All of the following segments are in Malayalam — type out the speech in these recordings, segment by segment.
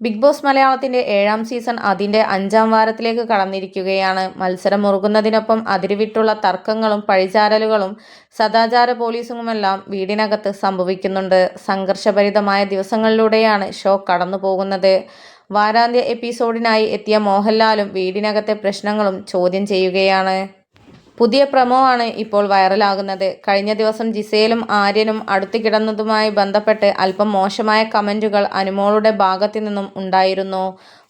ബിഗ് ബോസ് മലയാളത്തിന്റെ ഏഴാം സീസൺ അതിന്റെ അഞ്ചാം വാരത്തിലേക്ക് കടന്നിരിക്കുകയാണ്. മത്സരം മുറുകുന്നതിനൊപ്പം അതിരുവിട്ടുള്ള തർക്കങ്ങളും പഴിചാരലുകളും സദാചാര പോലീസുമെല്ലാം വീടിനകത്ത് സംഭവിക്കുന്നുണ്ട്. സംഘർഷഭരിതമായ ദിവസങ്ങളിലൂടെയാണ് ഷോ കടന്നു പോകുന്നത് വാരാന്ത്യ എപ്പിസോഡിനായി എത്തിയ മോഹൻലാലും വീടിനകത്തെ പ്രശ്നങ്ങളും ചോദ്യം ചെയ്യുകയാണ്. പുതിയ പ്രമോ ആണ് ഇപ്പോൾ വൈറലാകുന്നത്. കഴിഞ്ഞ ദിവസം ജിസയിലും ആര്യനും അടുത്തു കിടന്നതുമായി ബന്ധപ്പെട്ട് അല്പം മോശമായ കമന്റുകൾ അനുമോളുടെ ഭാഗത്തു നിന്നും ഉണ്ടായിരുന്നു.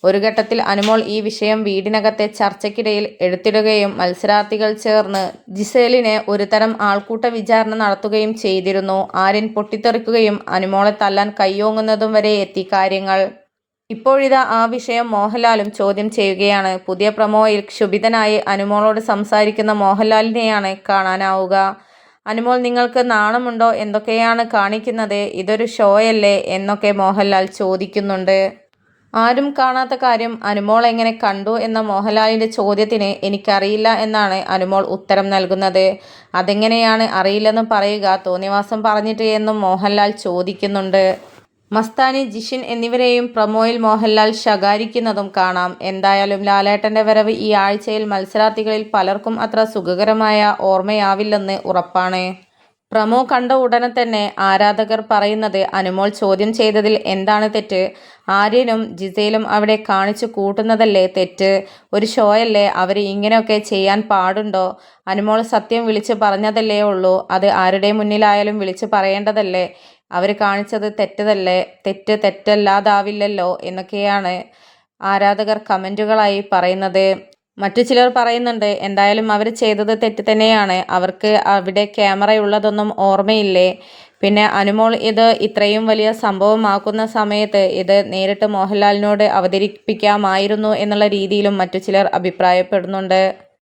ഒരു ഘട്ടത്തിൽ അനുമോൾ ഈ വിഷയം വീടിനകത്തെ ചർച്ചയ്ക്കിടയിൽ എടുത്തിടുകയും മത്സരാർത്ഥികൾ ചേർന്ന് ജിസേലിനെ ഒരുതരം ആൾക്കൂട്ട വിചാരണ നടത്തുകയും ചെയ്തിരുന്നു. ആര്യൻ പൊട്ടിത്തെറിക്കുകയും അനുമോളെ തല്ലാൻ കയ്യോങ്ങുന്നതും വരെ എത്തി കാര്യങ്ങൾ. ഇപ്പോഴിതാ ആ വിഷയം മോഹൻലാലും ചോദ്യം ചെയ്യുകയാണ്. പുതിയ പ്രമോയിൽ ക്ഷുഭിതനായി അനുമോളോട് സംസാരിക്കുന്ന മോഹൻലാലിനെയാണ് കാണാനാവുക. അനുമോൾ നിങ്ങൾക്ക് നാണമുണ്ടോ? എന്തൊക്കെയാണ് കാണിക്കുന്നത്? ഇതൊരു ഷോയല്ലേ? എന്നൊക്കെ മോഹൻലാൽ ചോദിക്കുന്നുണ്ട്. ആരും കാണാത്ത കാര്യം അനുമോൾ എങ്ങനെ കണ്ടു എന്ന മോഹൻലാലിന്റെ ചോദ്യത്തിന് എനിക്കറിയില്ല എന്നാണ് അനുമോൾ ഉത്തരം നൽകുന്നത്. അതെങ്ങനെയാണ് അറിയില്ലെന്ന് പറയുക തോന്നിവാസം പറഞ്ഞിട്ട് എന്നും മോഹൻലാൽ ചോദിക്കുന്നുണ്ട്. മസ്താനി ജിഷിൻ എന്നിവരെയും പ്രമോയിൽ മോഹൻലാൽ ശകാരിക്കുന്നതും കാണാം. എന്തായാലും ലാലേട്ടന്റെ വരവ് ഈ ആഴ്ചയിൽ മത്സരാർത്ഥികളിൽ പലർക്കും അത്ര സുഖകരമായ ഓർമ്മയാവില്ലെന്ന് ഉറപ്പാണ്. പ്രമോ കണ്ട ഉടനെ തന്നെ ആരാധകർ പറയുന്നത് അനുമോൾ ചോദ്യം ചെയ്തതിൽ എന്താണ് തെറ്റ്? ആര്യനും ജിസയിലും അവിടെ കാണിച്ചു കൂട്ടുന്നതല്ലേ തെറ്റ്? ഒരു ഷോയല്ലേ അവർ ഇങ്ങനെയൊക്കെ ചെയ്യാൻ പാടുണ്ടോ? അനുമോൾ സത്യം വിളിച്ച് പറഞ്ഞതല്ലേ ഉള്ളൂ? അത് ആരുടെ മുന്നിലായാലും വിളിച്ച് പറയേണ്ടതല്ലേ? അവർ കാണിച്ചത് തെറ്റതല്ലേ? തെറ്റ് തെറ്റല്ലാതാവില്ലല്ലോ എന്നൊക്കെയാണ് ആരാധകർ കമന്റുകളായി പറയുന്നത്. മറ്റു ചിലർ പറയുന്നുണ്ട് എന്തായാലും അവർ ചെയ്തത് തെറ്റ് തന്നെയാണ്. അവർക്ക് അവിടെ ക്യാമറയുള്ളതൊന്നും ഓർമ്മയില്ലേ? പിന്നെ അനുമോൾ ഇത് ഇത്രയും വലിയ സംഭവമാക്കുന്ന സമയത്ത് ഇത് നേരിട്ട് മോഹൻലാലിനോട് അവതരിപ്പിക്കാമായിരുന്നു എന്നുള്ള രീതിയിലും മറ്റു ചിലർ അഭിപ്രായപ്പെടുന്നുണ്ട്.